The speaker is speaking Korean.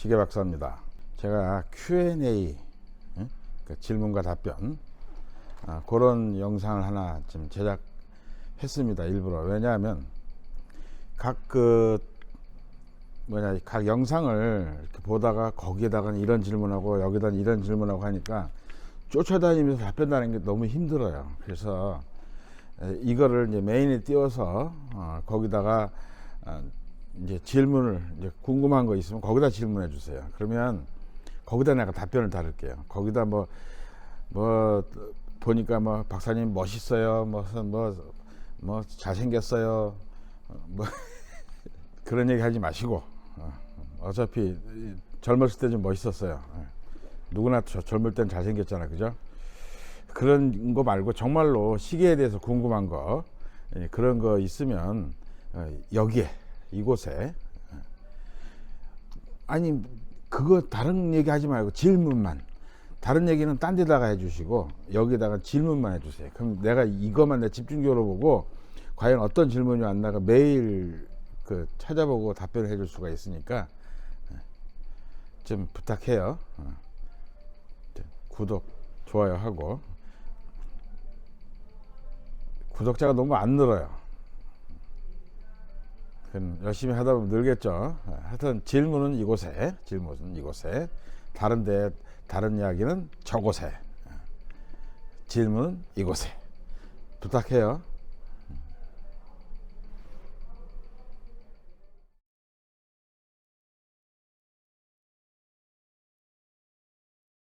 시계 박사입니다. 제가 Q&A 응? 그 질문과 답변 아, 그런 영상을 하나 좀 제작했습니다. 일부러 왜냐하면 각 그 뭐냐 각 영상을 보다가 거기에다가 이런 질문하고 여기다 이런 질문하고 하니까 쫓아다니면서 답변하는 게 너무 힘들어요. 그래서 에, 이거를 이제 메인에 띄워서 어, 거기다가 어, 이제 질문을 이제 궁금한 거 있으면 거기다 질문해 주세요. 그러면 거기다 내가 답변을 다룰게요. 거기다 뭐뭐 보니까 뭐 박사님 멋있어요. 무슨 뭐뭐 잘생겼어요. 어, 뭐 그런 얘기 하지 마시고 어, 어차피 이 젊었을 때 좀 멋있었어요. 예. 누구나 저- 젊을 땐 잘생겼잖아, 그죠? 그런 거 말고 정말로 시계에 대해서 궁금한 거 예, 그런 거 있으면 어, 여기에 이곳에 어, 아니 그거 다른 얘기 하지 말고 질문만 다른 얘기는 딴 데다가 해주시고 여기다가 질문만 해주세요. 그럼 내가 이것만 내 집중적으로 보고 과연 어떤 질문이 왔나가 매일 그 찾아보고 답변을 해줄 수가 있으니까 예, 좀 부탁해요. 어. 저, 구독, 좋아요 하고 구독자가 너무 안 늘어요. 열심히 하다 보면 늘겠죠. 예, 하여튼 질문은 이곳에, 질문은 이곳에, 다른데 다른 이야기는 저곳에, 예. 질문은 이곳에 부탁해요.